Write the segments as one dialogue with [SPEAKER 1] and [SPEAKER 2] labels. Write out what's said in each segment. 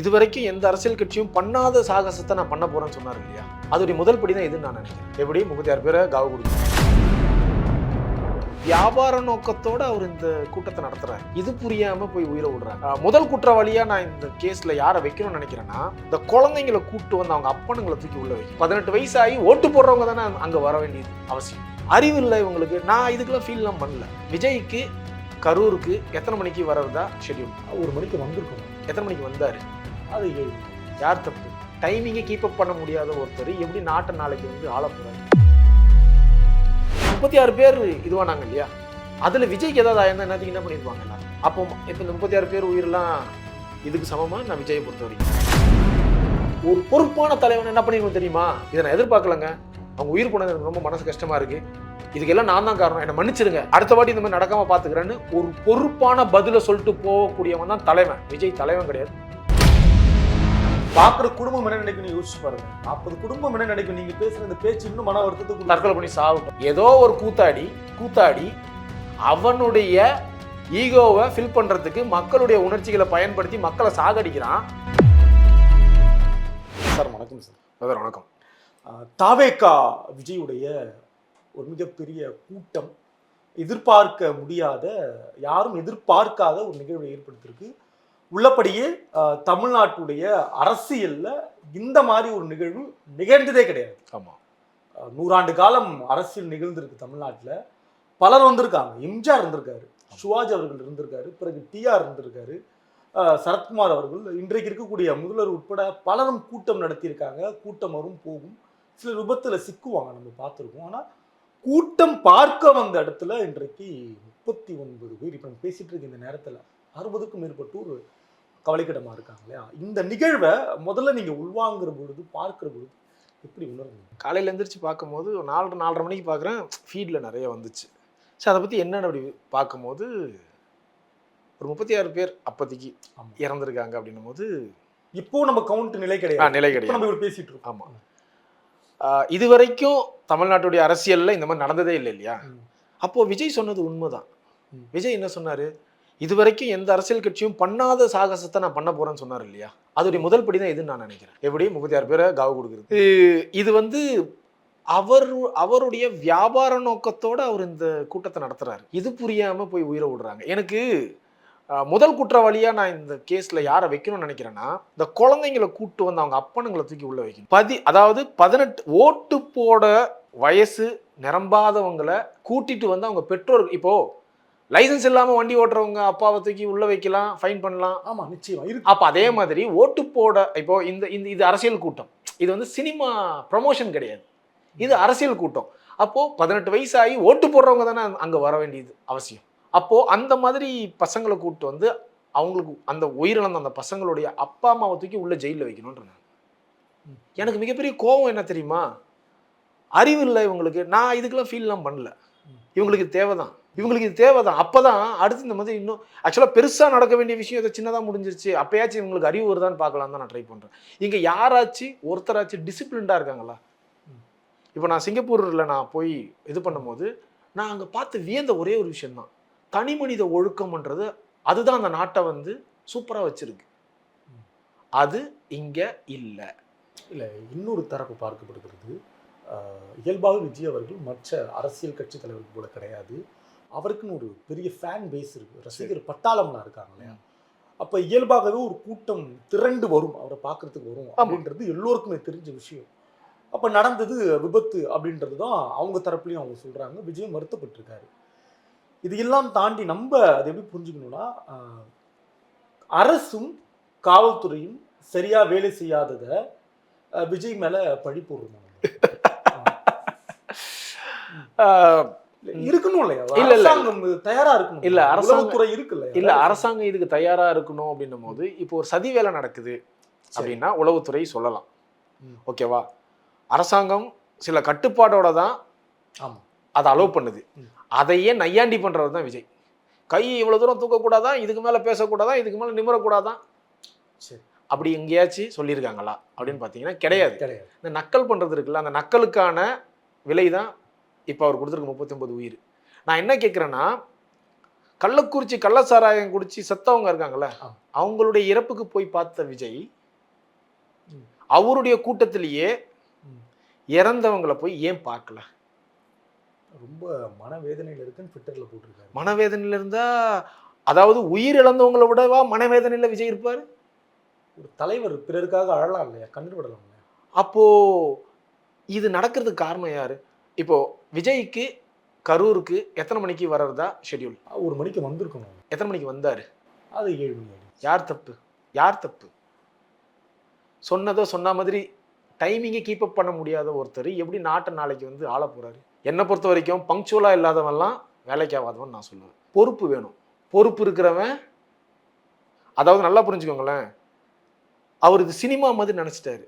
[SPEAKER 1] இதுவரைக்கும் எந்த அரசியல் கட்சியும் பண்ணாத சாகசத்தை நான் பண்ண போறேன்னு சொன்னார் இல்லையா? அதோடைய முதல் படி தான் இதுன்னு நான் நினைக்கிறேன். எப்படி? முப்பத்தி ஆறு பேரை காவு கொடுக்கும் வியாபார நோக்கத்தோட அவர் இந்த கூட்டத்தை நடத்துறாரு. இது புரியாம போய் உயிரை விடுறாங்க அஹ் முதல் குற்றவாளியா நான் இந்த கேஸ்ல யாரை வைக்கணும்னு நினைக்கிறேன்னா இந்த குழந்தைங்களை கூட்டு வந்து அவங்க அப்பனுங்களை தூக்கி உள்ள வைக்கும் பதினெட்டு வயசாகி ஓட்டு போடுறவங்க தானே அங்க வர வேண்டியது அவசியம். அறிவு இல்லை இவங்களுக்கு. நான் இதுக்கெல்லாம் ஃபீல்லாம் பண்ணல. விஜய்க்கு கரூருக்கு எத்தனை மணிக்கு வர்றதா ஷெட்யூல்
[SPEAKER 2] ஒரு மணிக்கு வந்திருக்கணும்
[SPEAKER 1] எத்தனை மணிக்கு வந்தாரு?
[SPEAKER 2] அது
[SPEAKER 1] யார் தப்பு? டைமிங்கை கீப் அப் பண்ண முடியாத ஒருத்தர் எப்படி நாட்டை நாளைக்கு வந்து ஆள போறாரு? முப்பத்தி ஆறு பேர் இதுவானாங்க இல்லையா? அதில் விஜய்க்கு ஏதாவது ஆயிருந்தா என்னத்துக்கு என்ன பண்ணிருப்பாங்க அப்போ இப்போ இந்த முப்பத்தி ஆறு பேர் உயிரெல்லாம் இதுக்கு சமமாக நான் விஜயை பொறுத்த வரைக்கும் ஒரு பொறுப்பான தலைவன் என்ன பண்ணிருக்கணும் தெரியுமா? இதை நான் எதிர்பார்க்கலங்க. அவங்க உயிர் போனது எனக்கு ரொம்ப மனசு கஷ்டமாக இருக்குது இதுக்கெல்லாம் நான் தான் காரணம். என்னை மன்னிச்சிடுங்க. அடுத்த வாட்டி இந்த மாதிரி நடக்காமல் பார்த்துக்கிறேன்னு ஒரு பொறுப்பான பதிலை சொல்லிட்டு போகக்கூடியவன் தான் தலைவன். விஜய் தலைவன் கிடையாது.
[SPEAKER 2] பாக்குற குடும்பம் என்ன நினைக்கும் யோசிச்சு பாருங்க. நாற்பது குடும்பம் என்ன நினைக்கும் நீங்க பேசுற இந்த பேச்சு இன்னும் மன வருத்தத்துக்கு
[SPEAKER 1] தற்கொலை பண்ணி சாகட்டும் ஏதோ ஒரு கூத்தாடி கூத்தாடி அவனுடைய ஈகோவை ஃபில் பண்றதுக்கு மக்களுடைய உணர்ச்சிகளை பயன்படுத்தி மக்களை சாகடிக்கிறான்.
[SPEAKER 2] சார் வணக்கம் சார்.
[SPEAKER 1] பிரதர் வணக்கம்.
[SPEAKER 2] ஆஹ் தாவேகா விஜயுடைய ஒரு மிகப்பெரிய கூட்டம் எதிர்பார்க்க முடியாத யாரும் எதிர்பார்க்காத ஒரு நிகழ்வை ஏற்படுத்தியிருக்கு. உள்ளபடியே தமிழ்நாட்டுடைய அரசியல்ல இந்த மாதிரி ஒரு நிகழ்வு நிகழ்ந்ததே கிடையாது.
[SPEAKER 1] ஆமா.
[SPEAKER 2] ஆஹ் நூறாண்டு காலம் அரசியல் நிகழ்ந்திருக்கு தமிழ்நாட்டில். பலர் வந்திருக்காங்க. எம்ஜிஆர் இருந்திருக்காரு சிவாஜி அவர்கள் இருந்திருக்காரு பிறகு டிஆர் இருந்திருக்காரு சரத்குமார் அவர்கள் இன்றைக்கு இருக்கக்கூடிய முதல்வர் உட்பட பலரும் கூட்டம் நடத்தியிருக்காங்க. கூட்டம் வரும் போகும். சில விபத்துல சிக்குவாங்க நம்ம பார்த்துருக்கோம். ஆனால் கூட்டம் பார்க்க வந்த இடத்துல இன்றைக்கு முப்பத்தி ஒன்பது பேர் இப்போ நம்ம பேசிட்டு இருக்க இந்த நேரத்தில் அறுபதுக்கும் மேற்பட்டோர் கவலைக்கிடமா இருக்காங்க இல்லையா இந்த நிகழ்வை முதல்ல நீங்க உள்வாங்குற பொழுது பார்க்கிற பொழுது எப்படி உணர்ந்தீங்க?
[SPEAKER 1] காலையில எந்திரிச்சு பார்க்கும்போது ஒரு நாலரை நாலரை மணிக்கு பார்க்குறேன் ஃபீல்டில் நிறைய வந்துச்சு. சரி அதை பற்றி என்னன்னு அப்படி பார்க்கும்போது ஒரு முப்பத்தி ஆறு பேர் அப்போதைக்கு. இறந்துருக்காங்க அப்படின்னும் போது
[SPEAKER 2] இப்போ நம்ம கவுண்ட் நிலை கிடையாது.
[SPEAKER 1] நிலை கிடையாது.
[SPEAKER 2] நம்ம பேசிட்டு இருக்கோம்.
[SPEAKER 1] ஆமா. ஆஹ் இது வரைக்கும் தமிழ்நாட்டுடைய அரசியல்ல இந்த மாதிரி நடந்ததே இல்லை இல்லையா?
[SPEAKER 2] ம்.
[SPEAKER 1] அப்போ விஜய் சொன்னது உண்மைதான். விஜய் என்ன சொன்னாரு? இது வரைக்கும் எந்த அரசியல் கட்சியும் பண்ணாத சாகசத்தை நான் பண்ண போறேன்னு சொன்னார் இல்லையா? அதோடைய முதல் படி தான் இதுன்னு நான் நினைக்கிறேன். எப்படி? முப்பத்தி ஆறு பேரை காவு கொடுக்குறது. இது- வந்து அவர் அவருடைய வியாபார நோக்கத்தோட அவர் இந்த கூட்டத்தை நடத்துறாரு. இது புரியாம போய் உயிரை விடுறாங்க. எனக்கு முதல் குற்றவாளியா நான் இந்த கேஸ்ல யாரை வைக்கணும்னு நினைக்கிறேன்னா இந்த குழந்தைங்களை கூட்டு வந்து அவங்க அப்பனுங்களை தூக்கி உள்ள வைக்கணும். பதி அதாவது பதினெட்டு ஓட்டு போட வயசு நிரம்பாதவங்களை கூட்டிட்டு வந்து அவங்க பெற்றோர் இப்போ லைசென்ஸ் இல்லாம வண்டி ஓட்டுறவங்க அப்பாவை தூக்கி உள்ள வைக்கலாம் ஃபைன் பண்ணலாம்.
[SPEAKER 2] ஆமா நிச்சயமா இருக்கு.
[SPEAKER 1] அப்ப அதே மாதிரி ஓட்டு போட இப்போ இந்த இந்த இது அரசியல் கூட்டம். இது வந்து சினிமா ப்ரமோஷன் கிடையாது. இது அரசியல் கூட்டம். அப்போ பதினெட்டு வயசாகி ஓட்டு போடுறவங்க தானே அங்க வர வேண்டியது அவசியம். அப்போ அந்த மாதிரி பசங்களை கூட்டு வந்து அவங்களுக்கு அந்த உயிரிழந்த அந்த பசங்களுடைய அப்பா அம்மாவை தூக்கி உள்ள ஜெயிலில் வைக்கணும்ன்ற நான். எனக்கு மிகப்பெரிய கோபம் என்ன தெரியுமா? அறிவு இல்லை இவங்களுக்கு. நான் இதுக்கெல்லாம் ஃபீல்லாம் பண்ணல. இவங்களுக்கு இது தேவைதான். இவங்களுக்கு இது தேவைதான். அப்பதான் அடுத்து இந்த மாதிரி இன்னும் ஆக்சுவலாக பெருசாக நடக்க வேண்டிய விஷயம் இதை சின்னதாக முடிஞ்சிருச்சு. அப்பயாச்சும் இவங்களுக்கு அறிவு வருதான்னு பார்க்கலாம் தான் நான் ட்ரை பண்ணுறேன் இங்கே யாராச்சும் ஒருத்தராச்சும் டிசிப்ளின்டாக இருக்காங்களா? இப்போ நான் சிங்கப்பூரில் நான் போய் இது பண்ணும்போது நான் அங்கே பார்த்து வியந்த ஒரே ஒரு விஷயம்தான். தனி மனித ஒழுக்கம்ன்றது அதுதான் அந்த நாட்டை வந்து சூப்பராக வச்சுருக்கு. அது இங்கே இல்லை.
[SPEAKER 2] இல்லை இன்னொரு தரப்பு பார்க்கப்படுகிறது. இயல்பாக விஜய் அவர்கள் மற்ற அரசியல் கட்சி தலைவர்கள் போல கிடையாது. அவருக்குன்னு ஒரு பெரிய ஃபேன் பேஸ் இருக்கு. ரசிகர் பட்டாளம்லாம் இருக்காங்க இல்லையா? அப்ப இயல்பாகவே ஒரு கூட்டம் திரண்டு வரும். அவரை பார்க்கறதுக்கு வரும் அப்படின்றது எல்லோருக்குமே தெரிஞ்ச விஷயம். அப்ப நடந்தது விபத்து அப்படின்றது தான் அவங்க தரப்புலையும் அவங்க சொல்றாங்க. விஜய் வருத்தப்பட்டிருக்காரு. இது எல்லாம் தாண்டி நம்ம அதை எப்படி புரிஞ்சுக்கணும்னா அரசும் காவல்துறையும் சரியா வேலை செய்யாததை விஜய் மேல பழி போடுறாங்க இருக்கணும் இல்லையா
[SPEAKER 1] இல்ல.
[SPEAKER 2] அரசாங்கம் தயாரா இருக்கணும்?
[SPEAKER 1] இல்ல, அரசாங்கம்
[SPEAKER 2] உளவுத்துறை இருக்கு இல்லையா
[SPEAKER 1] இல்ல அரசாங்கம் இதுக்கு தயாரா இருக்கணும் அப்படின்னும் போது இப்போ ஒரு சதி வேலை நடக்குது. அப்படின்னா உளவுத்துறை சொல்லலாம். ஓகேவா அரசாங்கம் சில கட்டுப்பாடோட தான்
[SPEAKER 2] ஆமா.
[SPEAKER 1] அதை அலோவ் பண்ணுது. அதையே நையாண்டி பண்றது தான் விஜய். கை இவ்வளவு தூரம் தூக்கக்கூடாதான் இதுக்கு மேல பேசக்கூடாதான் இதுக்கு மேல நிமிரக்கூடாதான்
[SPEAKER 2] சரி.
[SPEAKER 1] அப்படி எங்கேயாச்சும் சொல்லியிருக்காங்களா? அப்படின்னு பார்த்தீங்கன்னா கிடையாது.
[SPEAKER 2] கிடையாது.
[SPEAKER 1] இந்த நக்கல் பண்றது இருக்குல்ல அந்த நக்கலுக்கான விலை தான் இப்போ அவர் கொடுத்துருக்கு முப்பத்தொன்பது உயிர். நான் என்ன கேட்குறேன்னா கள்ளக்குறிச்சி கள்ளச்சாராயம் குடிச்சு செத்தவங்க இருக்காங்கல்ல. அவங்களுடைய இறப்புக்கு போய் பார்த்த விஜய். அவருடைய கூட்டத்திலேயே. இறந்தவங்களை போய் ஏன் பார்க்கல?
[SPEAKER 2] ரொம்ப மனவேதனையில இருக்குன்னு ட்விட்டர்ல போட்டிருக்காரு.
[SPEAKER 1] மனவேதனையில இருந்தா அதாவது உயிர் இழந்தவங்களை விடவா மனவேதனையில விஜய் இருப்பாரு?
[SPEAKER 2] ஒரு தலைவர் பிறருக்காக அழலாம் இல்லையா? கண்ணீர் விடலாம் இல்லையா
[SPEAKER 1] அப்போ இது நடக்கிறதுக்கு காரணம் யாரு? இப்போ விஜய்க்கு கரூருக்கு எத்தனை மணிக்கு வர்றதா ஷெட்யூல்
[SPEAKER 2] ஒரு மணிக்கு வந்திருக்கணும்.
[SPEAKER 1] எத்தனை மணிக்கு வந்தாரு?
[SPEAKER 2] அது ஏழு மணி ஆயிடுச்சு.
[SPEAKER 1] யார் தப்பு? யார் தப்பு? சொன்னதோ சொன்ன மாதிரி டைமிங்கை கீப் அப் பண்ண முடியாத ஒருத்தர் எப்படி நாட்டை நாளைக்கு வந்து ஆள போறாரு? என்னை பொறுத்த வரைக்கும் பங்க்சுவலாக இல்லாதவன்லாம் வேலைக்கு ஆகாதவன் நான் சொல்லுவேன். பொறுப்பு வேணும். பொறுப்பு இருக்கிறவன் அதாவது நல்லா புரிஞ்சுக்கோங்களேன் அவர் இது சினிமா மாதிரி நினச்சிட்டாரு.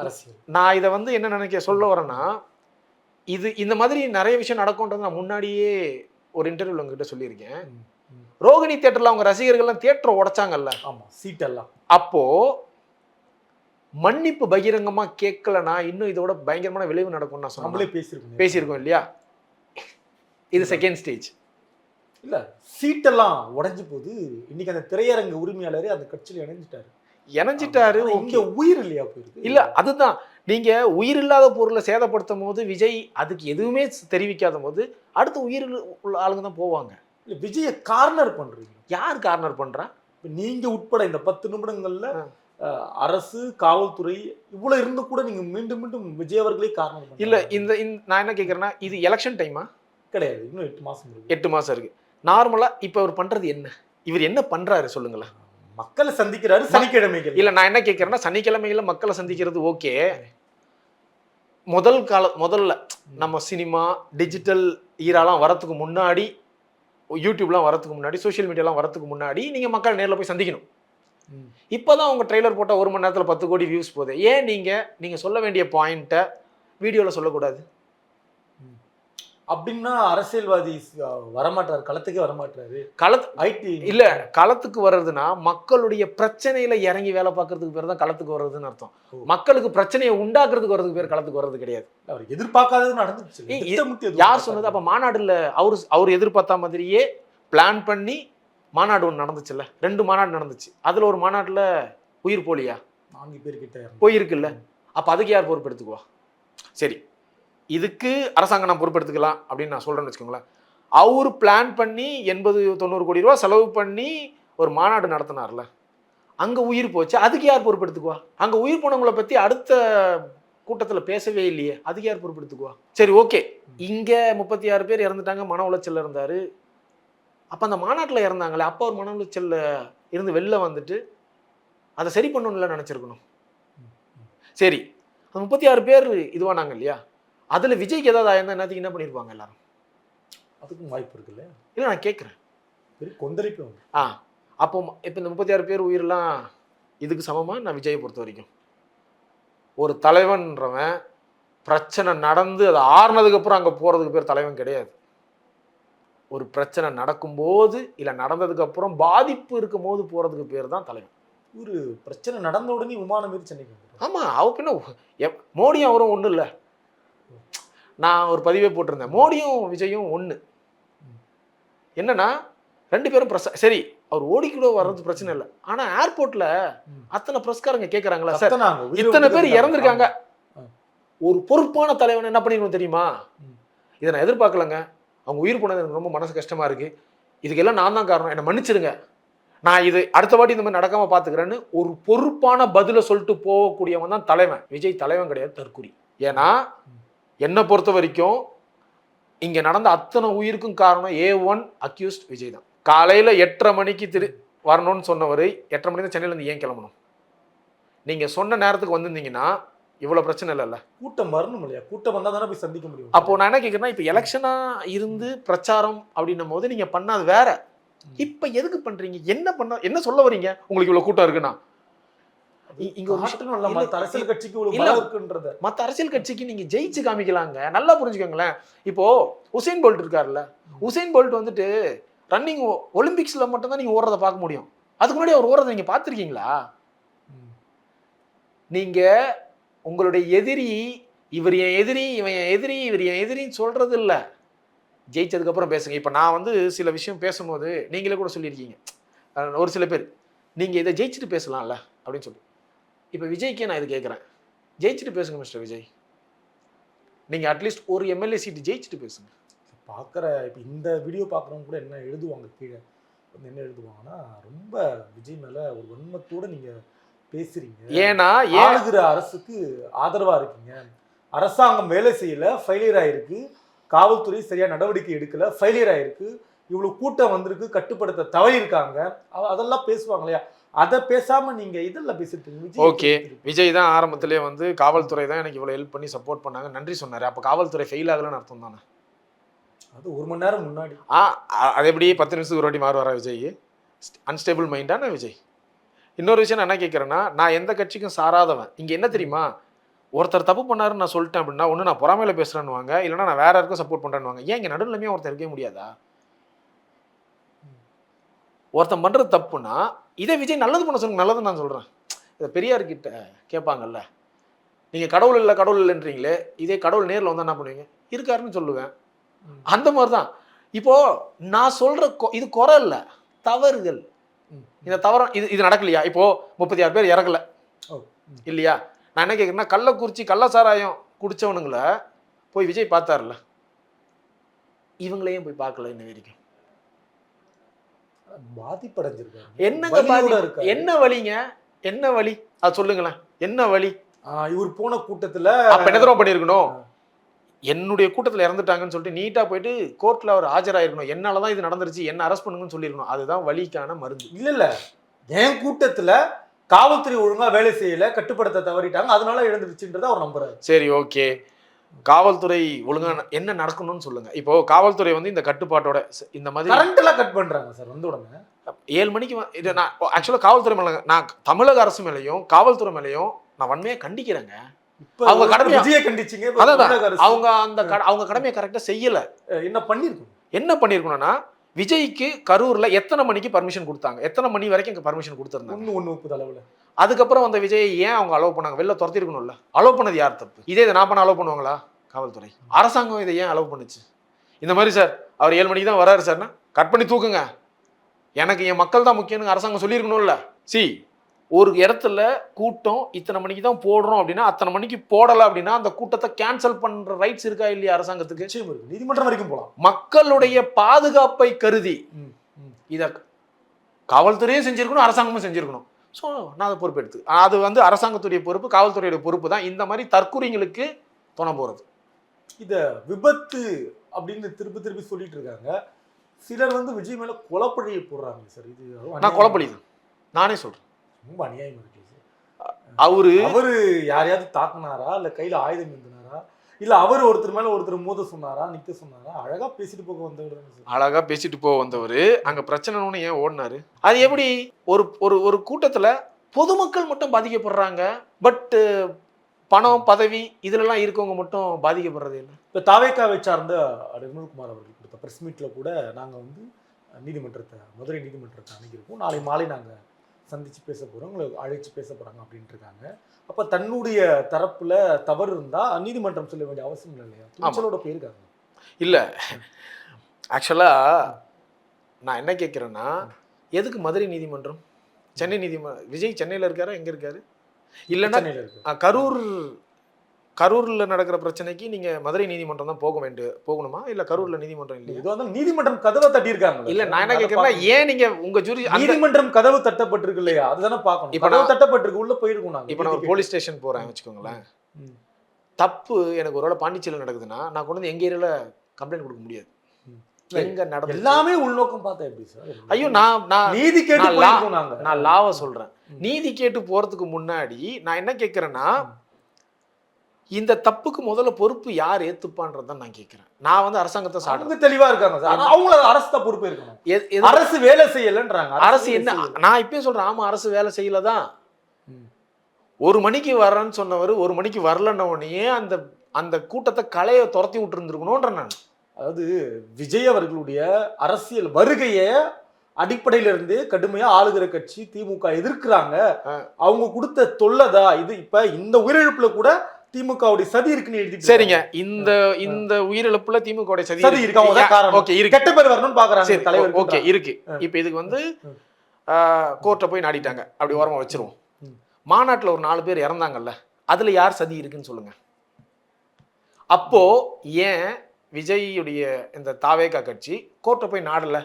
[SPEAKER 2] அரசியல்.
[SPEAKER 1] நான் இதை வந்து என்ன நினைக்க சொல்ல வரேன்னா இது இந்த மாதிரி நிறைய விஷயம் நடக்கும்ன்றது நான் முன்னாடியே ஒரு இன்டர்வியூல உங்ககிட்ட சொல்லியிருக்கேன். ரோகிணி தேட்டர்ல அவங்க ரசிகர்கள்லாம் தேட்டரை உடைச்சாங்கல்ல?
[SPEAKER 2] ஆமா சீட்டெல்லாம்
[SPEAKER 1] அப்போ மன்னிப்பு பகிரங்கமா கேட்கலனா இன்னும் இதோட பயங்கரமான விளைவு நடக்கும்னு நான் சொன்னேன்.
[SPEAKER 2] பேசியிருக்கோம்.
[SPEAKER 1] பேசியிருக்கோம் இல்லையா? இது செகண்ட் ஸ்டேஜ்
[SPEAKER 2] இல்ல சீட்டெல்லாம் உடைஞ்சு போது இன்னைக்கு அந்த திரையரங்க உரிமையாளரே அந்த கட்சியில இணைஞ்சிட்டாரு.
[SPEAKER 1] இணைஞ்சிட்டாரு
[SPEAKER 2] இங்க. உயிர் இல்லையா போயிருக்கு?
[SPEAKER 1] இல்ல அதுதான். நீங்க உயிர் இல்லாத பொருளை சேதப்படுத்தும் போது விஜய் அதுக்கு எதுவுமே தெரிவிக்காத போது அடுத்து உயிர் உள்ள ஆளுங்க தான் போவாங்க.
[SPEAKER 2] இல்ல விஜய கார்னர் பண்றீங்க.
[SPEAKER 1] யார் கார்னர் பண்றா?
[SPEAKER 2] இப்ப நீங்க உட்பட இந்த பத்து நிமிடங்கள்ல அரசு காவல்துறை இவ்வளவு இருந்து கூட நீங்க மீண்டும் மீண்டும் விஜய் அவர்களே காரணம்.
[SPEAKER 1] இல்ல இந்த நான் என்ன கேக்குறேன்னா இது எலெக்ஷன் டைமா
[SPEAKER 2] கிடையாது இன்னும் எட்டு மாசம் இருக்கு.
[SPEAKER 1] எட்டு மாசம் இருக்கு. நார்மலா இப்ப அவர் பண்றது என்ன? இவர் என்ன பண்றாரு சொல்லுங்களேன்.
[SPEAKER 2] மக்களை சந்திக்கிறாரு சனிக்கிழமைகள்.
[SPEAKER 1] இல்ல நான் என்ன கேட்கறேன்னா சனிக்கிழமையில மக்களை சந்திக்கிறது ஓகே. முதல் கால முதல்ல நம்ம சினிமா டிஜிட்டல் ஈராலாம் வரத்துக்கு முன்னாடி யூடியூப்லாம் வரதுக்கு முன்னாடி சோஷியல் மீடியாலாம் வரதுக்கு முன்னாடி நீங்க மக்கள் நேர்ல போய் சந்திக்கணும்.
[SPEAKER 2] ம்.
[SPEAKER 1] இப்போதான் உங்க ட்ரெய்லர் போட்ட ஒரு மணி நேரத்துல பத்து கோடி வியூஸ் போகுது. ஏன் நீங்க நீங்க சொல்ல வேண்டிய பாயிண்ட்டை வீடியோல சொல்லக்கூடாது?
[SPEAKER 2] அப்படின்னா அரசியல்வாதி வரமாட்டாரு களத்துக்கே வரமாட்டாரு.
[SPEAKER 1] களத்து
[SPEAKER 2] ஐடி.
[SPEAKER 1] இல்ல களத்துக்கு வர்றதுன்னா மக்களுடைய பிரச்சனையில இறங்கி வேலை பார்க்கறதுக்கு பேர் தான் களத்துக்கு வர்றதுன்னு அர்த்தம். மக்களுக்கு பிரச்சனையை உண்டாக்குறதுக்கு வர்றதுக்கு பேர் களத்துக்கு வர்றது கிடையாது.
[SPEAKER 2] அவர் எதிர்பார்க்காதது நடந்துச்சு
[SPEAKER 1] யார் சொன்னது? அப்ப மாநாடுல அவரு அவர் எதிர்பார்த்த மாதிரியே பிளான் பண்ணி மாநாடு ஒன்று நடந்துச்சுல்ல? ரெண்டு மாநாடு நடந்துச்சு. அதுல ஒரு மாநாட்டுல உயிர் போலியா?
[SPEAKER 2] நான்கு பேர் கிட்ட இறந்து.
[SPEAKER 1] போயிருக்குல்ல. அப்ப அதுக்கு யார் பொறுப்பெடுத்துக்குவா? சரி. இதுக்கு அரசாங்கம் நான் பொறுப்பெடுத்துக்கலாம் அப்படின்னு நான் சொல்கிறேன்னு வச்சுக்கோங்களேன். அவர் பிளான் பண்ணி எண்பது தொண்ணூறு கோடி ரூபா செலவு பண்ணி ஒரு மாநாடு நடத்தினார்ல. அங்கே உயிர் போச்சு. அதுக்கு யார் பொறுப்பெடுத்துக்குவா? அங்கே உயிர் போனவங்களை பற்றி அடுத்த கூட்டத்தில் பேசவே இல்லையே. அதுக்கு யார் பொறுப்பெடுத்துக்குவா? சரி ஓகே இங்கே முப்பத்தி ஆறு பேர் இறந்துட்டாங்க மன உளைச்சலில் இருந்தார். அப்போ அந்த மாநாட்டில் இறந்தாங்களே அப்போ ஒரு மன உளைச்சலில் இருந்து வெளில வந்துட்டு அதை சரி பண்ணணும்ல நினச்சிருக்கணும். சரி அந்த முப்பத்தி ஆறு பேர் இதுவானாங்க இல்லையா? அதுல விஜய்க்கு ஏதாவது ஆயிருந்தா என்னத்துக்கு என்ன பண்ணியிருப்பாங்க எல்லாரும்?
[SPEAKER 2] அதுக்கும் வாய்ப்பு இருக்குல்ல?
[SPEAKER 1] இல்லை நான் கேட்குறேன்
[SPEAKER 2] பெரிய கொந்தளிப்பு
[SPEAKER 1] ஆ அப்போ இப்போ இந்த முப்பத்தி ஆறு பேர் உயிரெல்லாம் இதுக்கு சமமா? நான் விஜயை பொறுத்த வரைக்கும். ஒரு தலைவன்றவன் பிரச்சனை நடந்து அது ஆறுனதுக்கு அப்புறம் அங்கே போகிறதுக்கு பேர் தலைவன் கிடையாது. ஒரு பிரச்சனை நடக்கும்போது இல்லை நடந்ததுக்கு அப்புறம் பாதிப்பு இருக்கும் போது போகிறதுக்கு பேர் தான் தலைவன்.
[SPEAKER 2] ஒரு பிரச்சனை நடந்த உடனே விமானம் மாரி சென்னைக்கு
[SPEAKER 1] ஆமாம் அவ பின்ன மோடியும் அவரும் ஒன்றும் இல்லை. நான் ஒரு பதிவே போட்டிருந்தேன். மோடியும் விஜயும் ஒன்று என்னன்னா ரெண்டு பேரும் பிரஸ் சரி அவர் ஓடிக்கூட வர்றது பிரச்சனை இல்லை. ஆனா ஏர்போர்ட்ல. அத்தனை பிரஸ்காரங்க கேட்குறாங்களா சார் இத்தனை பேர். இறந்துருக்காங்க. ஒரு பொறுப்பான தலைவன் என்ன பண்ணிருக்கணும் தெரியுமா. இதை நான் எதிர்பார்க்கலங்க. அவங்க உயிர் போனது எனக்கு ரொம்ப மனசு கஷ்டமா இருக்கு. இதுக்கெல்லாம் நான் தான் காரணம். என்னை மன்னிச்சிருங்க நான் இது அடுத்த வாட்டி இந்த மாதிரி நடக்காம பாத்துக்கிறேன்னு ஒரு பொறுப்பான பதில சொல்லிட்டு போகக்கூடியவன் தான் தலைவன். விஜய் தலைவன் கிடையாது தற்குறி ஏன்னா என்னை பொறுத்த வரைக்கும் இங்க நடந்த அத்தனை உயிருக்கும் காரணம் ஏ ஒன் அக்யூஸ்ட் விஜய் தான். காலையில எட்டரை மணிக்கு திரு வரணும்னு சொன்னவர் எட்டரை மணி தான் சென்னையில இருந்து ஏன் கிளம்பணும்? நீங்க சொன்ன நேரத்துக்கு வந்திருந்தீங்கன்னா இவ்வளவு பிரச்சனை இல்லைல்ல.
[SPEAKER 2] கூட்டம் வரணும் இல்லையா? கூட்டம் வந்தா தானே போய் சந்திக்க முடியும்.
[SPEAKER 1] அப்போ நான் என்ன கேட்குறேன்னா இப்போ எலெக்ஷனா இருந்து பிரச்சாரம் அப்படின்னும் போது நீங்க பண்ணாது வேற. இப்ப எதுக்கு பண்றீங்க? என்ன பண்ண என்ன சொல்ல வரீங்க? உங்களுக்கு இவ்வளவு கூட்டம் இருக்குன்னா. இங்க ஒரு
[SPEAKER 2] இல்ல, மத்த அரசியல் கட்சிக்கு. பலம் இருக்குன்றத
[SPEAKER 1] மற்ற அரசியல் கட்சிக்கு நீங்க ஜெயிச்சு காமிக்கலாங்க. நல்லா புரிஞ்சுக்கோங்களேன். இப்போ உசைன் போல்ட் இருக்காருல்ல. உசைன் போல்ட் வந்துட்டு ரன்னிங் ஒலிம்பிக்ஸ்ல மட்டும் தான் நீங்க ஓடுறத பார்க்க முடியும். அதுக்கு முன்னாடி அவர் ஓடுறத நீங்க பார்த்துருக்கீங்களா. நீங்க உங்களுடைய எதிரி இவர் என் எதிரி இவன் என் எதிரி இவர் என் எதிரின்னு சொல்றது இல்ல. ஜெயிச்சதுக்கு அப்புறம் பேசுங்க. இப்போ நான் வந்து சில விஷயம் பேசும்போது நீங்களே கூட சொல்லியிருக்கீங்க. ஒரு சில பேர் நீங்க இதை ஜெயிச்சுட்டு பேசலாம்ல அப்படின்னு சொல்லி இப்போ விஜய்க்கே நான் இது கேட்குறேன் ஜெயிச்சுட்டு பேசுங்க மிஸ்டர் விஜய். நீங்க அட்லீஸ்ட் ஒரு எம்எல்ஏ சீட்டு ஜெயிச்சுட்டு பேசுங்க.
[SPEAKER 2] பார்க்குற இப்போ இந்த வீடியோ பார்க்குறவங்க கூட என்ன எழுதுவாங்க கீழே? வந்து என்ன எழுதுவாங்கன்னா ரொம்ப விஜய் மேலே ஒரு வன்மத்தோட நீங்கள் பேசுறீங்க.
[SPEAKER 1] ஏன்னா ஏன்
[SPEAKER 2] ஆளுகிற அரசுக்கு ஆதரவா இருக்கீங்க. அரசாங்கம் வேலை செய்யல ஃபெயிலியர் ஆயிருக்கு. காவல்துறை சரியா நடவடிக்கை எடுக்கல ஃபெயிலியர் ஆயிருக்கு. இவ்வளவு கூட்டம் வந்திருக்கு கட்டுப்படுத்த தவறி இருக்காங்க அதெல்லாம் பேசுவாங்க இல்லையா? அதை பேசாம நீங்க இதெல்லாம் பேசிட்டு இருக்கீங்க. விஜய்
[SPEAKER 1] தான் ஆரம்பத்திலே வந்து காவல்துறை தான் எனக்கு இவ்வளவு ஹெல்ப் பண்ணி சப்போர்ட் பண்ணாங்க. நன்றி சொன்னாரு. அப்ப காவல்துறை ஃபெயில் ஆகலன்னு அர்த்தம் தானே?
[SPEAKER 2] அது ஒரு மணி நேரம் முன்னாடி.
[SPEAKER 1] ஆ அது எப்படி பத்து நிமிஷத்துக்கு ஒரு வாட்டி மாறுவாரா விஜய்? அன்ஸ்டேபிள் மைண்டான விஜய்? இன்னொரு விஷயம் நான் என்ன கேட்குறேன்னா நான் எந்த கட்சிக்கும் சாராதவன். இங்கே என்ன தெரியுமா? ஒருத்தர் தப்பு பண்ணாருன்னு நான் சொல்லிட்டேன் அப்படின்னா ஒன்று நான் பொறாமையில பேசுறேன்னு வாங்க இல்லைன்னா நான் வேற யாருக்கும் சப்போர்ட் பண்ணுறேன்னு வாங்க ஏன் இங்கே நடுநிலைமையாக ஒருத்தர் இருக்கவே முடியாதா? ஒருத்தன் பண்ணுறது தப்புனா இதே விஜய் நல்லது பண்ண சொல்லுங்க நல்லதுன்னு நான் சொல்கிறேன் இதை பெரியார்கிட்ட கேட்பாங்கல்ல நீங்கள் கடவுள் இல்லை கடவுள் இல்லைன்றீங்களே இதே கடவுள் நேரில் வந்தால் என்ன பண்ணுவீங்க? இருக்காருன்னு சொல்லுவேன். அந்த மாதிரி தான் இப்போ நான் சொல்ற கொ- இது குறை இல்ல தவறுகள். இந்த தவறு இது இது நடக்கலையா? இப்போ முப்பத்தி ஆறு பேர் இறக்கல.
[SPEAKER 2] ஓ, ம்.
[SPEAKER 1] இல்லையா? நான் என்ன கேட்குறேன்னா கள்ளக்குறிச்சி கள்ள சாராயம் குடிச்சவனுங்கள போய் விஜய் பார்த்தாருல இவங்களையும் போய் பார்க்கல இன்ன வரைக்கும்.
[SPEAKER 2] பாதிப்படைஞ்சிருக்காரு
[SPEAKER 1] என்னங்க
[SPEAKER 2] வலியோட
[SPEAKER 1] பாதி-
[SPEAKER 2] இருக்காரு.
[SPEAKER 1] என்ன வழிங்க என்ன வழி அது சொல்லுங்களேன். என்ன வழி
[SPEAKER 2] இவர் போன கூட்டத்துல
[SPEAKER 1] அப்ப என்ன தடவை பண்ணியிருக்கணும் என்னுடைய கூட்டத்துல இறந்துட்டாங்கன்னு சொல்லிட்டு நீட்டா போயிட்டு கோர்ட்ல அவர் ஆஜராயிருக்கணும். என்னாலதான் இது நடந்துருச்சு என்ன அரெஸ்ட் பண்ணுங்கன்னு சொல்லியிருக்கணும். அதுதான் வலிக்கான மருந்து.
[SPEAKER 2] இல்ல இல்ல. என் கூட்டத்துல காவல்துறை ஒழுங்கா வேலை செய்யல கட்டுப்படுத்த தவறிட்டாங்க. அதனால இழந்துருச்சுன்றத அவர் நம்புறாரு.
[SPEAKER 1] சரி ஓகே. காவல்துறை ஒழுங்கா என்ன நடக்கணும்னு சொல்லுங்க. இப்போ காவல்துறை வந்து இந்த கட்டுப்பாட்டோட இந்த மாதிரி
[SPEAKER 2] கரண்ட் எல்லாம் கட் பண்றாங்க சார் வந்த உடனே.
[SPEAKER 1] ஏழு மணிக்கு இது நான் ஆக்சுவலாக காவல்துறை மேல நான் தமிழக அரசு மேலேயும் காவல்துறை மேலேயும் நான் வன்மையா கண்டிக்கிறேங்க. அவங்க கடமையா-
[SPEAKER 2] கண்டிச்சீங்க
[SPEAKER 1] அதான் அவங்க அந்த அவங்க கடமையை கரெக்டாக செய்யல.
[SPEAKER 2] என்ன பண்ணிருக்கணும்?
[SPEAKER 1] என்ன பண்ணியிருக்கணும்னா விஜய்க்கு கரூர்ல எத்தனை மணிக்கு பர்மிஷன் கொடுத்தாங்க? எத்தனை மணி வரைக்கும் இங்க பர்மிஷன் கொடுத்துருந்தாங்க?
[SPEAKER 2] ஒண்ணு ஒண்ணு முப்பது அளவுல.
[SPEAKER 1] அதுக்கப்புறம் அந்த விஜயை ஏன் அவங்க அலோவ் பண்ணாங்க? வெளில துரத்திருக்கணும்ல. அலோவ் பண்ணது யார் தப்பு? இதே இதை நான் பண்ண அலோவ் பண்ணுவாங்களா? காவல்துறை. அரசாங்கம் இதை ஏன் அலோவ் பண்ணுச்சு? இந்த மாதிரி சார் அவர் ஏழு மணிக்கு தான் வராரு சார்னா கட் பண்ணி தூக்குங்க. எனக்கு என் மக்கள் தான் முக்கியம்னு அரசாங்கம் சொல்லியிருக்கணும்ல. சி ஒரு இடத்துல கூட்டம் இத்தனை மணிக்கு தான் போடுறோம் அப்படின்னா அத்தனை மணிக்கு போடலை அப்படின்னா அந்த கூட்டத்தை கேன்சல் பண்ற ரைட்ஸ் இருக்கா இல்லையா அரசாங்கத்துக்கு?
[SPEAKER 2] நீதிமன்றம் வரைக்கும் போலாம்
[SPEAKER 1] மக்களுடைய பாதுகாப்பை கருதி. இதை காவல்துறையும் செஞ்சிருக்கணும் அரசாங்கமும் செஞ்சிருக்கணும். ஸோ நான் அதை பொறுப்பெடுத்து அது வந்து அரசாங்கத்துடைய பொறுப்பு காவல்துறையோட பொறுப்பு தான். இந்த மாதிரி தற்கொலைங்களுக்கு துணை போகிறது
[SPEAKER 2] இத விபத்து அப்படின்னு திருப்பி திருப்பி சொல்லிட்டு இருக்காங்க. சிலர் வந்து விஜய் மேல கொலப்பழியை போடுறாங்க சார். இது
[SPEAKER 1] நான். கொலைப்பலி தான் நானே சொல்கிறேன்
[SPEAKER 2] ரொம்ப அநியாயம் இருக்கு
[SPEAKER 1] அவரு
[SPEAKER 2] அவரு யாரையாவது தாக்குனாரா? இல்ல கையில ஆயுதம் இருந்தனாரா? இல்ல அவர் ஒருத்தர் மேல ஒருத்தர் மோத சொன்னாரா? நிக்க சொன்னாரா? அழகா பேசிட்டு போக வந்தவர்
[SPEAKER 1] அழகா பேசிட்டு போக வந்தவர். அங்க பிரச்சனைன்னு ஏன் ஓடினாரு? அது எப்படி? ஒரு ஒரு ஒரு கூட்டத்துல பொதுமக்கள் மட்டும் பாதிக்கப்படுறாங்க பட் பணம் பதவி இதுலலாம் இருக்கவங்க மட்டும் பாதிக்கப்படுறது இல்லை
[SPEAKER 2] இப்ப தாவேக்காவை சார்ந்த நிர்மல்குமார் அவர்கள் கொடுத்த பிரஸ் மீட்ல கூட நாங்க வந்து நீதிமன்றத்தை மதுரை நீதிமன்றத்தை அணுகியிருக்கோம். நாளை மாலை நாங்க சந்திச்சு பேச போறோம் உங்களை அழைச்சு பேச போறாங்க அப்படின்ட்டு இருக்காங்க அப்ப தன்னுடைய தரப்புல தவறு இருந்தா நீதிமன்றம் சொல்ல வேண்டிய அவசியம் இல்லை இல்லையா? துணிச்சலோட போயிருக்காங்க.
[SPEAKER 1] இல்ல. ஆக்சுவலா நான் என்ன கேட்குறேன்னா எதுக்கு மதுரை நீதிமன்றம்? சென்னை நீதிமன்றம் விஜய் சென்னையில இருக்காரா? எங்க இருக்காரு? இல்லைன்னா கரூர் கரூர்ல நடக்கிற பிரச்சனைக்கு நீங்க மதுரை நீதிமன்றம் தான் போக வேண்டிய போகணுமா? இல்ல கரூர்ல நீதிமன்றம் இல்லையா?
[SPEAKER 2] இது வந்து நீதிமன்றம் கதவை தட்டி இருக்காங்க
[SPEAKER 1] இல்ல நான் என்ன கேட்கறேன்னா ஏன் நீங்க உங்க ஜூரி
[SPEAKER 2] நீதிமன்றம் கதவு தட்டப்பட்டிருக்கு இல்லையா? அதுதானே பார்க்கணும்.
[SPEAKER 1] இப்ப
[SPEAKER 2] கதவு
[SPEAKER 1] நான்-
[SPEAKER 2] தட்டப்பட்டிருக்கு உள்ள போயிருக்கும் நாங்க.
[SPEAKER 1] இப்போ நான் ஒரு போலீஸ் ஸ்டேஷன் போறேன் வச்சுக்கோங்களேன். தப்பு எனக்கு ஒருவேளை பாண்டிச்சேரியில் நடக்குதுன்னா நான் கொண்டு வந்து எங்க ஏரியால கம்ப்ளைண்ட் கொடுக்க முடியாது. எங்க நடந்து
[SPEAKER 2] எல்லாமே உள்நோக்கம் பார்த்தா எப்படி சார்?
[SPEAKER 1] ஐயோ நான் நான்
[SPEAKER 2] நீதி கேட்டு
[SPEAKER 1] நான் நான் லாவை சொல்றேன். நீதி கேட்டு போறதுக்கு முன்னாடி நான் என்ன கேட்கறேன்னா. இந்த தப்புக்கு முதல்ல பொறுப்பு யார் ஏத்துப்பான்றதான் நான் கேட்கறேன் நான் வந்து அரசாங்கத்தை
[SPEAKER 2] அவங்க தெளிவா இருக்காங்க சார். அவங்கள அரசு தான் பொறுப்பு இருக்கணும். அரசு வேலை செய்யலன்றாங்க.
[SPEAKER 1] அரசு என்ன. நான் இப்பயும் சொல்றேன் ஆமா அரசு வேலை செய்யல தான். ஒரு மணிக்கு வர்றேன்னு சொன்னவர் ஒரு மணிக்கு வரலன்ன உடனே அந்த அந்த கூட்டத்தை களைய துரத்தி விட்டுருந்துருக்கணும்ன்ற நான்.
[SPEAKER 2] அதாவது விஜய் அவர்களுடைய அரசியல் வருகைய அடிப்படையில இருந்து கடுமையா ஆளுகிற கட்சி திமுக எதிர்க்கிறாங்க. அவங்க கொடுத்த தொல்லதா இது இப்ப இந்த உயிரிழப்புல கூட திமுகவுடைய சதி இருக்குன்னு எழுதி
[SPEAKER 1] சரிங்க. இந்த இந்த உயிரிழப்புல திமுக சதி
[SPEAKER 2] சதி இருக்கு?
[SPEAKER 1] ஓகே இருக்கு.
[SPEAKER 2] கெட்ட பேர் வரணும்னு பாக்குறாங்க
[SPEAKER 1] சரி
[SPEAKER 2] தலைவர்
[SPEAKER 1] ஓகே இருக்கு. இப்போ இதுக்கு வந்து. கோர்ட்டை போய் நாடிட்டாங்க. அப்படி ஓரமா வச்சிருவோம். மாநாட்டுல ஒரு நாலு பேர் இறந்தாங்கல்ல அதுல யார் சதி இருக்குன்னு சொல்லுங்க. அப்போ ஏன் விஜய்யுடைய இந்த தாவேகா கட்சி கோர்ட்டை போய் நாடல?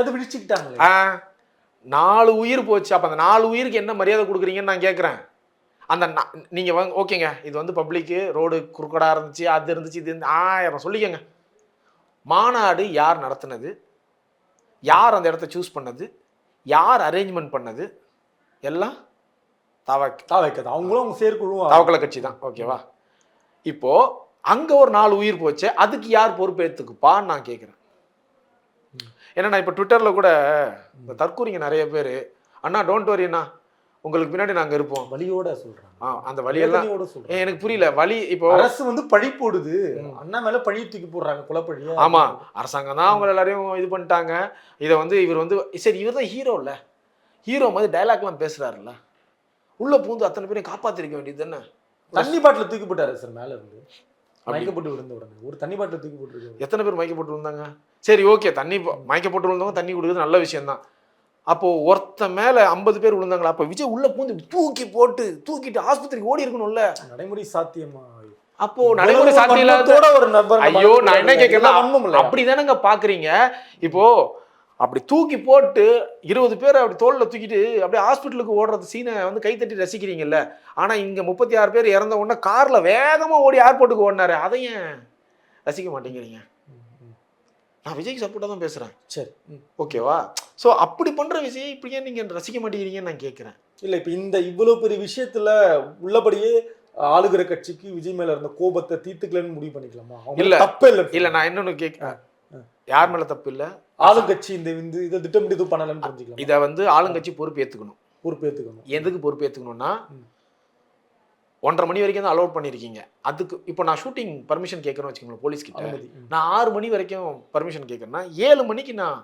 [SPEAKER 2] அதை விழிச்சுக்கிட்டாங்களே.
[SPEAKER 1] ஆ, நாலு உயிர் போச்சு. அப்ப அந்த நாலு உயிருக்கு என்ன மரியாதை கொடுக்குறீங்கன்னு நான் கேட்குறேன் அந்த நா- நீங்க வந்து ஓகேங்க. இது வந்து பப்ளிக்கு ரோடு குறுக்கடா இருந்துச்சு அது இருந்துச்சு இது இருந்து- ஆயிரம் சொல்லிக்கங்க. மாநாடு யார் நடத்துனது? யார் அந்த இடத்த சூஸ் பண்ணது? யார் அரேஞ்ச்மெண்ட் பண்ணது? எல்லாம் தவக்
[SPEAKER 2] தான். வைக்காது அவங்களும் அவங்க செயற்குழுவும்
[SPEAKER 1] தவக்கலை கட்சி தான். ஓகேவா இப்போ அங்க ஒரு நாலு உயிர் போச்சு அதுக்கு யார் பொறுப்பேற்றுக்குப்பான்னு நான் கேட்குறேன் ஏன்னா நான் இப்போ ட்விட்டர்ல கூட இந்த தற்கூரிங்க நிறைய பேர் அண்ணா டோன்ட் வரி அண்ணா. உங்களுக்கு பின்னாடி நாங்க இருப்போம்.
[SPEAKER 2] வலியோட சொல்றாங்க.
[SPEAKER 1] ஆ, அந்த வழியெல்லாம்
[SPEAKER 2] சொல்றாங்க.
[SPEAKER 1] எனக்கு புரியல. வழி இப்போ
[SPEAKER 2] அரசு வந்து பழி போடுது. அண்ணா மேல பழி தூக்கி போடுறாங்க குலப்பழிய
[SPEAKER 1] ஆமா. அரசாங்கம் தான் அவங்க எல்லாரையும் இது பண்ணிட்டாங்க. இதை வந்து இவர் வந்து சரி இவர் தான் ஹீரோ இல்ல. ஹீரோ மாதிரி டைலாக்லாம் பேசுறாருல்ல. உள்ள பூந்து அத்தனை பேரையும் காப்பாத்திருக்க வேண்டியது தானே?
[SPEAKER 2] தண்ணி பாட்டில தூக்கி போட்டாரு சார் மேல இருந்து. மயக்கப்பட்டு விழுந்த உடனே. ஒரு தண்ணி பாட்டில தூக்கி போட்டுருக்காரு
[SPEAKER 1] எத்தனை பேர் மயக்கப்பட்டு விழுந்தாங்க? சரி ஓகே தண்ணி மயக்கப்பட்டு விழுந்தவங்க தண்ணி கொடுக்குறது நல்ல விஷயம்தான். அப்போ ஒருத்த மேல ஐம்பது பேர் விழுந்தாங்களா? அப்போ விஜய் உள்ள பூந்து தூக்கி போட்டு தூக்கிட்டு ஆஸ்பத்திரிக்கு ஓடி இருக்கணும்ல.
[SPEAKER 2] நடைமுறை சாத்தியமா?
[SPEAKER 1] அப்போ நடைமுறை
[SPEAKER 2] வன்மத்தோட ஒரு நபர்
[SPEAKER 1] ஐயோ நான் என்ன
[SPEAKER 2] இல்லையா?
[SPEAKER 1] அப்படிதானங்க பாக்குறீங்க. இப்போ அப்படி தூக்கி போட்டு இருபது பேர் அப்படி தோல்ல தூக்கிட்டு அப்படியே ஹாஸ்பிட்டலுக்கு ஓடுறது சீனை வந்து கைத்தட்டி ரசிக்கிறீங்கல்ல. ஆனா இங்க முப்பத்தி ஆறு பேர் இறந்த உடனே கார்ல வேகமா ஓடி ஏர்போர்ட்டுக்கு ஓடினாரு. அதை ஏன் ரசிக்க மாட்டேங்கிறீங்க. நான் விஜய்க்கு சப்போர்ட்டா தான் பேசுறேன்.
[SPEAKER 2] சரி.
[SPEAKER 1] ஓகேவா சோ அப்படி பண்ற விஜய் இப்படி ஏன் நீங்க ரசிக்க மாட்டேங்கிறீங்கன்னு நான் கேட்கிறேன்
[SPEAKER 2] இல்ல இப்ப இந்த இவ்வளவு பெரிய விஷயத்துல உள்ளபடியே ஆளுகிற கட்சிக்கு விஜய் மேல இருந்த கோபத்தை தீர்த்துக்கலன்னு முடிவு பண்ணிக்கலாமா?
[SPEAKER 1] இல்ல.
[SPEAKER 2] தப்பே இல்ல.
[SPEAKER 1] இல்ல நான் இன்னொன்னு கேட்க
[SPEAKER 2] ஆ, ஆ.
[SPEAKER 1] யார் மேல தப்பு இல்ல?
[SPEAKER 2] ஆளுங்கட்சி இந்த இதை திட்டமிட்டு இது பண்ணலன்னு தெரிஞ்சுக்கலாம்
[SPEAKER 1] இத வந்து ஆளுங்கட்சி பொறுப்பு ஏத்துக்கணும்
[SPEAKER 2] பொறுப்பேத்துக்கணும்.
[SPEAKER 1] எதுக்கு பொறுப்பு
[SPEAKER 2] ம்.
[SPEAKER 1] ஒன்றரை மணி வரைக்கும் தான் அலோட் பண்ணியிருக்கீங்க அதுக்கு இப்போ நான் ஷூட்டிங் பர்மிஷன் கேட்கறேன்னு வச்சுக்கோங்களேன் போலீஸ் கிட்ட.
[SPEAKER 2] அனுமதி. ம்.
[SPEAKER 1] நான் ஆறு மணி வரைக்கும் பர்மிஷன் கேட்கறேன்னா ஏழு மணிக்கு நான்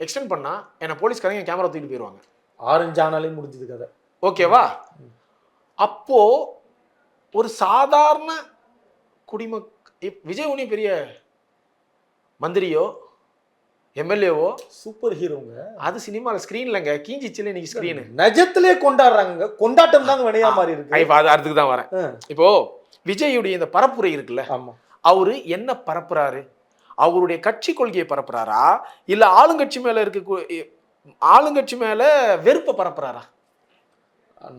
[SPEAKER 1] எக்ஸ்டெண்ட் பண்ணா என்னை போலீஸ்காரங்க கேமரா தூக்கிட்டு போயிடுவாங்க
[SPEAKER 2] ஆரஞ்சு ஆனாலே முடிஞ்சது கதை.
[SPEAKER 1] ஓகேவா
[SPEAKER 2] ம்.
[SPEAKER 1] அப்போ ஒரு சாதாரண குடிமக் விஜய் ஒன்றும் பெரிய மந்திரியோ எம்எல்ஏவோ
[SPEAKER 2] சூப்பர் ஹீரோங்க
[SPEAKER 1] அது சினிமாவில் ஸ்க்ரீன்லங்க கீஞ்சிச்சில இன்னைக்கு ஸ்க்ரீனு
[SPEAKER 2] நிஜத்திலே கொண்டாடுறாங்க கொண்டாட்டம் தாங்க வினையா மாறி இருக்கு.
[SPEAKER 1] இப்போ அது அடுத்துக்கு தான் வரேன். இப்போ விஜயுடைய இந்த பரப்புரை இருக்குல்ல?
[SPEAKER 2] ஆமா.
[SPEAKER 1] அவரு என்ன பரப்புறாரு? அவருடைய கட்சி கொள்கையை பரப்புறாரா? இல்ல ஆளுங்கட்சி மேல இருக்க ஆளுங்கட்சி மேல வெறுப்பை பரப்புறாரா?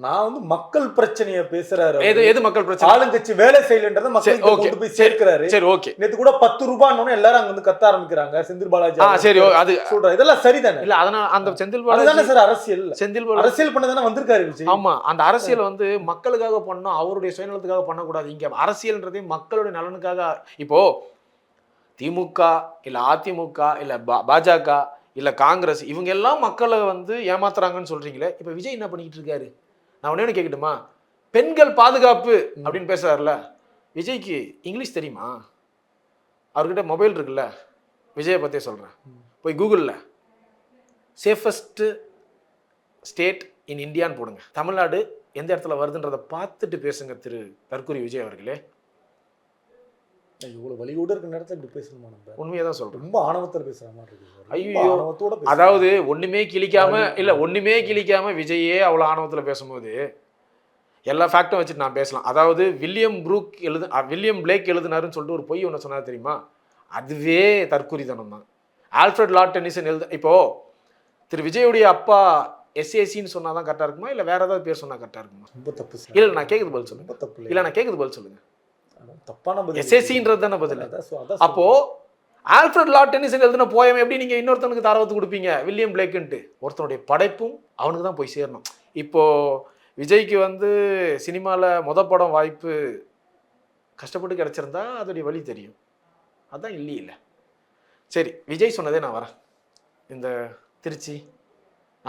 [SPEAKER 2] நான் வந்து மக்கள் பிரச்சனைய பேசுறாரு
[SPEAKER 1] எது. எது மக்கள் பிரச்சனை?
[SPEAKER 2] ஆளுங்கட்சி வேலை செய்யலன்றத
[SPEAKER 1] okay.
[SPEAKER 2] கொண்டு போய் சேர்க்கிறாரு.
[SPEAKER 1] சரி ஓகே.
[SPEAKER 2] நேத்து கூட பத்து ரூபான்னு எல்லாரும் அங்க வந்து கத்த ஆரம்பிக்கிறாங்க. செந்தில் பாலாஜி
[SPEAKER 1] சரி அது
[SPEAKER 2] சொல்றாரு. இதெல்லாம் சரிதானே?
[SPEAKER 1] இல்ல அதனால அந்த செந்தில் பாலாஜி
[SPEAKER 2] சார் அரசியல்?
[SPEAKER 1] செந்தில் பாலாஜி
[SPEAKER 2] அரசியல் பண்ணதானே வந்திருக்காரு விஜய்?
[SPEAKER 1] ஆமா அந்த அரசியல் வந்து மக்களுக்காக பண்ணணும் அவருடைய சுயநலத்துக்காக பண்ணக்கூடாது. இங்க அரசியல்ன்றதே மக்களுடைய நலனுக்காக இப்போ திமுக இல்ல அதிமுக இல்ல பாஜக இல்ல காங்கிரஸ் இவங்க எல்லாம் மக்களை வந்து ஏமாத்துறாங்கன்னு சொல்றீங்களே இப்ப விஜய் என்ன பண்ணிக்கிட்டு இருக்காரு? நான் ஒண்ணு கேட்கட்டுமா பெண்கள் பாதுகாப்பு அப்படின்னு பேசுறாருல விஜய்க்கு இங்கிலீஷ் தெரியுமா? அவர்கிட்ட மொபைல் இருக்குல்ல விஜயை பத்தே சொல்றேன்.
[SPEAKER 2] ம்.
[SPEAKER 1] போய் கூகுளில் சேஃபஸ்ட் ஸ்டேட் இன் இந்தியான்னு போடுங்க. தமிழ்நாடு எந்த இடத்துல வருதுன்றதை பார்த்துட்டு பேசுங்க திரு தற்கூரி விஜய் அவர்களே.
[SPEAKER 2] இவ்வளவு வலியோட இருக்க நேரத்துல இப்படி பேசணுமா நம்ம?
[SPEAKER 1] உண்மையை தான் சொல்றேன்.
[SPEAKER 2] ரொம்ப ஆணவத்துல பேசுற மாதிரி இருக்கு
[SPEAKER 1] ஐயோ.
[SPEAKER 2] ஆணவத்தோட.
[SPEAKER 1] அதாவது ஒண்ணுமே கிழிக்காம. இல்ல ஒண்ணுமே கிழிக்காம விஜயே அவ்வளவு ஆணவத்துல பேசும்போது எல்லா ஃபேக்டும் வச்சுட்டு நான் பேசலாம். அதாவது வில்லியம் ப்ரூக் எழுது வில்லியம் பிளேக் எழுதினாருன்னு சொல்லிட்டு ஒரு பொய் ஒன்று சொன்னார் தெரியுமா? அதுவே தற்கூரித்தனம் தான். ஆல்ஃபிரட் லாட் டென்னிசன் எழுத இப்போ திரு விஜயுடைய அப்பா எஸ்ஏசின்னு சொன்னா தான் கரெக்டாக இருக்குமா? இல்லை வேற ஏதாவது பேர் சொன்னா கரெக்டாக இருக்குமா?
[SPEAKER 2] ரொம்ப தப்பு
[SPEAKER 1] இல்ல நான் கேட்குது பதில் சொல்லுங்க.
[SPEAKER 2] ரொம்ப தப்பு
[SPEAKER 1] இல்ல நான் கேட்குது பதில் சொல்லுங்க.
[SPEAKER 2] அதான் தப்பான பதில்
[SPEAKER 1] எஸ்எஸ்சின்றது தானே பதில். அப்போ ஆல்ஃபிரட் லாட் டென்னிசன் எழுதின போயம் எப்படி நீங்க இன்னொருத்தனுக்கு தாரவத்து கொடுப்பீங்க? வில்லியம் பிளேக்குன்ட்டு ஒருத்தனுடைய படைப்பும் அவனுக்கு தான் போய் சேரணும். இப்போ விஜய்க்கு வந்து சினிமால முத படம் வாய்ப்பு கஷ்டப்பட்டு கிடைச்சிருந்தா அதோடைய வழி தெரியும். அதான் இல்லையே இல்லை. சரி விஜய் சொன்னதே நான் வரேன். இந்த திருச்சி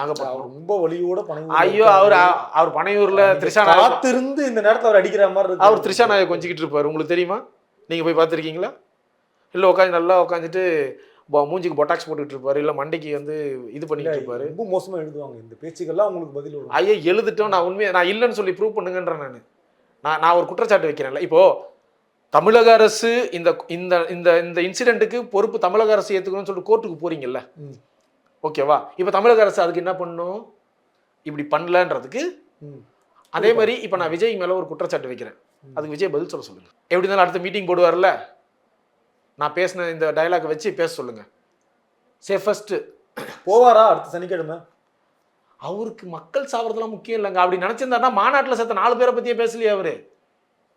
[SPEAKER 1] நாகப்பட்டினம்
[SPEAKER 2] ரொம்ப வலியோட பணம்
[SPEAKER 1] ஐயோ அவர் அவர் பனையூர்ல த்ரிஷா
[SPEAKER 2] காத்திருந்து இந்த நேரத்துல அவர் அடிக்கிற மாதிரி இருக்கு.
[SPEAKER 1] அவர் த்ரிஷா நாயக் கொஞ்சிக்கிட்டு இருப்பாரு. உங்களுக்கு தெரியுமா? நீங்க போய் பார்த்துருக்கீங்களா? இல்ல உட்காந்து நல்லா உட்காந்துட்டு மூஞ்சிக்கு பொட்டாக்ஸ் போட்டுக்கிட்டு இருப்பாரு. இல்ல மண்டைக்கு வந்து இது பண்ணிக்கிட்டு இருப்பாரு.
[SPEAKER 2] ரொம்ப மோசமா எழுதுவாங்க. இந்த பேச்சுக்கெல்லாம் உங்களுக்கு பதில் வரும்.
[SPEAKER 1] ஐயா எழுதிட்டோம். நான் உண்மையை நான் இல்லைன்னு சொல்லி ப்ரூவ் பண்ணுங்கன்றேன் நான். நான் நான் ஒரு குற்றச்சாட்டு வைக்கிறேன்ல. இப்போ தமிழக அரசு இந்த இந்த இந்த இந்த இன்சிடென்ட்டுக்கு பொறுப்பு தமிழக அரசு ஏத்துக்கணும்னு சொல்லிட்டு கோர்ட்டுக்கு போறீங்கல்ல. ஓகேவா? இப்போ தமிழக அரசு அதுக்கு என்ன பண்ணும்? இப்படி பண்ணலன்றதுக்கு. அதே மாதிரி இப்போ நான் விஜய் மேல ஒரு குற்றச்சாட்டு வைக்கிறேன். அதுக்கு விஜய் பதில் சொல்ல சொல்லுங்க. எப்படி இருந்தாலும் அடுத்த மீட்டிங் போடுவார்ல? நான் பேசின இந்த டயலாக் வச்சு பேச சொல்லுங்க. சேஃபஸ்ட்
[SPEAKER 2] போவாரா அடுத்த சனிக்கிழமை?
[SPEAKER 1] அவருக்கு மக்கள் சாவறதெல்லாம் முக்கியம் இல்லைங்க. அப்படி நினைச்சிருந்தாருன்னா மாநாட்டில் சேர்த்த நாலு பேரை பத்தியே பேசலையே அவரு.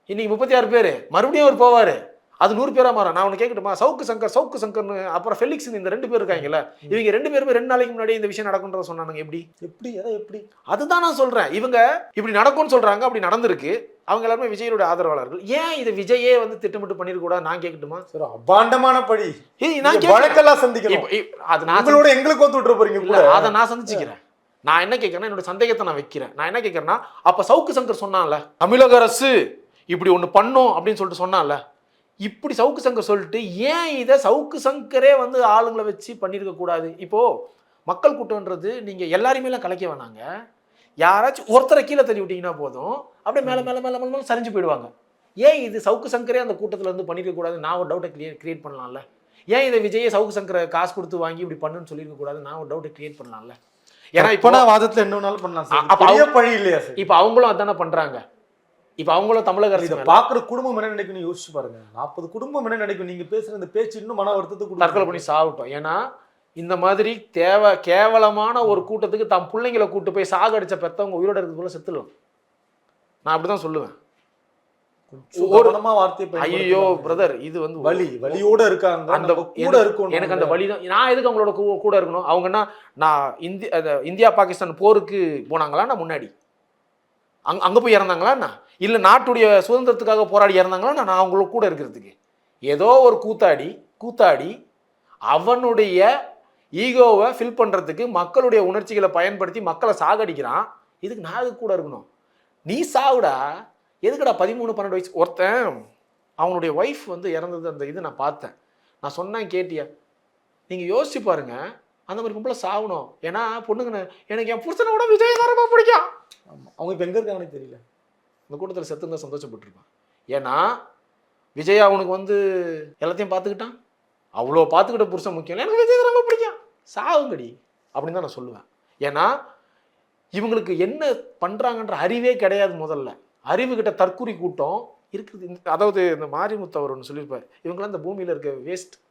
[SPEAKER 1] இன்னைக்கு முப்பத்தி ஆறு பேர். மறுபடியும் அவர் போவாரு. அது நூறு பேரா மாறும். நான் ஒன்று கேட்கட்டுமா சவுக்கு சங்கர் சவுக்கு சங்கர்னு அப்புறம் ஃபெலிக்ஸ் இந்த ரெண்டு பேர் இருக்காங்கல்ல இவங்க ரெண்டு பேருமே ரெண்டு நாளைக்கு முன்னாடி இந்த விஷயம் நடக்குன்றத சொன்னானுங்க. எப்படி?
[SPEAKER 2] எப்படி? எதை எப்படி?
[SPEAKER 1] அதுதான் நான் சொல்றேன். இவங்க இப்படி நடக்கும்னு சொல்றாங்க அப்படி நடந்திருக்கு. அவங்க எல்லாருமே விஜயோட ஆதரவாளர்கள். ஏன் இதை விஜயே வந்து திட்டமிட்டு பண்ணிருக்க கூடாது நான் கேட்கட்டுமா
[SPEAKER 2] சார் அபாண்டமான
[SPEAKER 1] ஏய், நான்.
[SPEAKER 2] வழக்கெல்லாம்
[SPEAKER 1] இப்ப- அது நான்
[SPEAKER 2] எங்களுக்கு வந்து விட்டுற போறீங்க
[SPEAKER 1] அதை நான் சந்திச்சுக்கிறேன். நான் என்ன கேட்கறேன்னா என்னோட சந்தேகத்தை நான் வைக்கிறேன். நான் என்ன கேட்கறேன்னா அப்ப சவுக்கு சங்கர் சொன்னான்ல தமிழக அரசு இப்படி ஒண்ணு பண்ணும் அப்படின்னு சொல்லிட்டு சொன்னான்ல இப்படி சவுக்கு சங்கர் சொல்லிட்டு ஏன் இதை சவுக்கு சங்கரே வந்து ஆளுங்களை வச்சு பண்ணியிருக்க கூடாது? இப்போ மக்கள் கூட்டம்ன்றது நீங்க எல்லாரையுமே எல்லாம் கலைக்க வேணாங்க. யாராச்சும் ஒருத்தரை கீழே தள்ளி விட்டீங்கன்னா போதும். அப்படியே மேல மேல மேல மேல மேல சரிஞ்சு போயிடுவாங்க. ஏன் இது சவுக்கு சங்கரே அந்த கூட்டத்துல இருந்து பண்ணிருக்க கூடாது? நான் ஒரு டவுட்டை கிளியர் கிரியேட் பண்ணலாம்ல. ஏன் இதை விஜயே சவுக்கு சங்கரை காசு கொடுத்து வாங்கி இப்படி பண்ணுன்னு சொல்லியிருக்க கூடாது? நான் ஒரு டவுட்டை கிரியேட் பண்ணலாம்ல. ஏன்னா இப்போ
[SPEAKER 2] இப்ப வாதத்துல என்ன வேணாலும் பண்ணலாம்
[SPEAKER 1] அப்ப
[SPEAKER 2] பழி இல்லையா
[SPEAKER 1] இப்போ அவங்களும் அதானே பண்றாங்க. இப்போ அவங்களும் தமிழக அரசு
[SPEAKER 2] இதை
[SPEAKER 1] மேல.
[SPEAKER 2] பாக்குற குடும்பம் என்ன நினைக்கும் யோசிச்சு பாருங்க. நாற்பது குடும்பம் என்ன நினைக்கும்? நீங்க பேசுற இந்த பேச்சு இன்னும் மன வருத்தத்துக்கு
[SPEAKER 1] தற்கொலை பண்ணி சாவிட்டோம் ஏன்னா இந்த மாதிரி தேவை கேவலமான ஒரு கூட்டத்துக்கு தம் பிள்ளைங்களை கூட்டு போய் சாகடிச்ச பெத்தவங்க உயிரோட இருக்கிறதுக்குள்ள செத்துடலாம். நான் சொல்லுவேன்.
[SPEAKER 2] கவனமா வார்த்தையை பயன்படுத்தலாம்.
[SPEAKER 1] ஐயோ பிரதர் இது வந்து
[SPEAKER 2] வலி வலியோட இருக்காங்க.
[SPEAKER 1] அந்த
[SPEAKER 2] கூட இருக்கும்
[SPEAKER 1] எனக்கு அந்த வழி தான் நான் எதுக்கு அவங்களோட கூட இருக்கணும்? அவங்கன்னா நான் இந்தி அந்த இந்தியா பாகிஸ்தான் போருக்கு போனாங்களா? நான் முன்னாடி. அங் அங்கே போய் இறந்தாங்களாண்ணா இல்லை நாட்டுடைய சுதந்திரத்துக்காக போராடி இறந்தாங்களா நான் அவங்களோட கூட இருக்கிறதுக்கு. ஏதோ ஒரு கூத்தாடி கூத்தாடி அவனுடைய ஈகோவை ஃபில் பண்ணுறதுக்கு மக்களுடைய உணர்ச்சிகளை பயன்படுத்தி மக்களை சாகடிக்கிறான். இதுக்கு நான் எதுக்கு கூட இருக்கணும்? நீ சாவுடா. எதுக்குடா பதிமூணு பன்னெண்டு வயசு? ஒருத்தன் அவனுடைய ஒய்ஃப் வந்து இறந்தது அந்த இது நான் பார்த்தேன். நான் சொன்னேன் கேட்டியா? நீங்கள் யோசிச்சு பாருங்கள் அந்த மாதிரி பொம்பளை சாகணும். ஏன்னா பொண்ணுங்க எனக்கு என் புருஷனை விட விஜய் தான் ரொம்ப பிடிக்கும்.
[SPEAKER 2] ஆமாம் அவங்க இப்போ எங்கே இருக்காங்கன்னு தெரியல.
[SPEAKER 1] இந்த கூட்டத்தில் செத்துருந்தா சந்தோஷப்பட்டிருப்பான். ஏன்னா விஜய் அவனுக்கு வந்து எல்லாத்தையும் பார்த்துக்கிட்டான். அவ்வளோ பார்த்துக்கிட்ட புருஷன் முக்கியம் எனக்கு விஜய் தான் ரொம்ப பிடிக்கும். சாகுங்கடி. அப்படின்னு தான் நான் சொல்லுவேன். ஏன்னா இவங்களுக்கு என்ன பண்ணுறாங்கன்ற அறிவே கிடையாது முதல்ல. அறிவு கிட்ட தற்குறி கூட்டம் இருக்குது. இந்த- அதாவது இந்த மாரிமுத்து அவர் ஒன்று சொல்லியிருப்பார். இவங்களாம் இந்த பூமியில் இருக்க வேஸ்ட்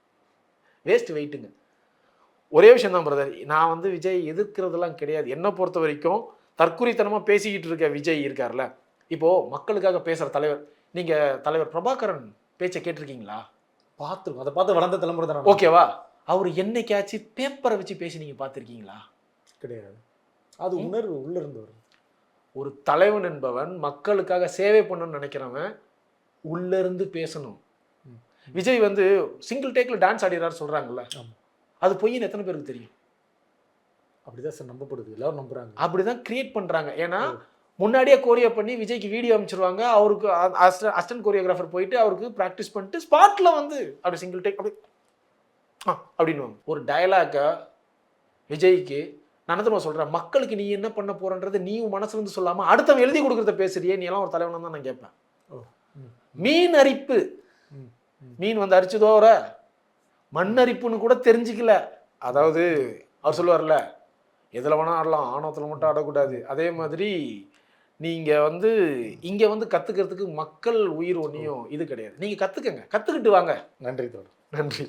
[SPEAKER 1] வேஸ்ட் வெயிட்டுங்க ஒரே விஷயம் தான் பிரதர் நான் வந்து விஜய் எதிர்க்கிறதெல்லாம் கிடையாது. என்னை பொறுத்த வரைக்கும் தற்குறித்தனமாக பேசிக்கிட்டு இருக்க விஜய் இருக்கார்ல. இப்போ மக்களுக்காக பேசுகிற தலைவர் நீங்கள் தலைவர் பிரபாகரன் பேச்சை கேட்டிருக்கீங்களா?
[SPEAKER 2] பார்த்துருக்கோம். அதை பார்த்து வளர்ந்த தலைமுறை தானே
[SPEAKER 1] ஓகேவா? அவர் என்னைக்காச்சும் பேப்பரை வச்சு பேசி நீங்கள் பார்த்துருக்கீங்களா?
[SPEAKER 2] கிடையாது. அது உணர்வு உள்ள இருந்து வரும்
[SPEAKER 1] ஒரு தலைவன் என்பவன் மக்களுக்காக சேவை பண்ணணும்னு நினைக்கிறவன் உள்ள இருந்து பேசணும். விஜய் வந்து சிங்கிள் டேக்ல டான்ஸ் ஆடிறாரு சொல்றாங்கல்ல.
[SPEAKER 2] ஆமா.
[SPEAKER 1] அது பொய்ன்னு எத்தனை பேருக்கு தெரியும்?
[SPEAKER 2] அப்படிதான் சார் நம்பப்படுது. எல்லாரும் நம்புறாங்க.
[SPEAKER 1] அப்படிதான் கிரியேட் பண்றாங்க. ஏன்னா. முன்னாடியே கோரியோ பண்ணி விஜய்க்கு வீடியோ அனுப்பிச்சிருவாங்க அவருக்கு அசிஸ்டன்ட் கோரியோகிராஃபர் போயிட்டு அவருக்கு ப்ராக்டிஸ் பண்ணிட்டு ஸ்பாட்ல வந்து அப்படி சிங்கிள் டேக் அப்படி அப்படின்னு ஒரு டயலாக்கை விஜய்க்கு நான் சொல்றேன்? மக்களுக்கு நீ என்ன பண்ண போறன்றது நீ உன் மனசுல இருந்து சொல்லாம அடுத்தவன் எழுதி கொடுக்கறத பேசுறியே நீ எல்லாம் ஒரு தலைவனா தான் நான் கேட்பேன். மீன் அரிப்பு. மீன் வந்து அரிச்சுதோற மண் அரிப்புன்னு கூட தெரிஞ்சுக்கல. அதாவது அவர் சொல்லுவார்ல எதில் வேணா ஆடலாம் ஆணவத்தில் மட்டும் ஆடக்கூடாது. அதே மாதிரி நீங்கள் வந்து இங்கே வந்து கற்றுக்கிறதுக்கு மக்கள் உயிர் ஒன்றையும் இது கிடையாது. நீங்கள் கற்றுக்கங்க கற்றுக்கிட்டு வாங்க.
[SPEAKER 2] நன்றி தோழர்.
[SPEAKER 1] நன்றி.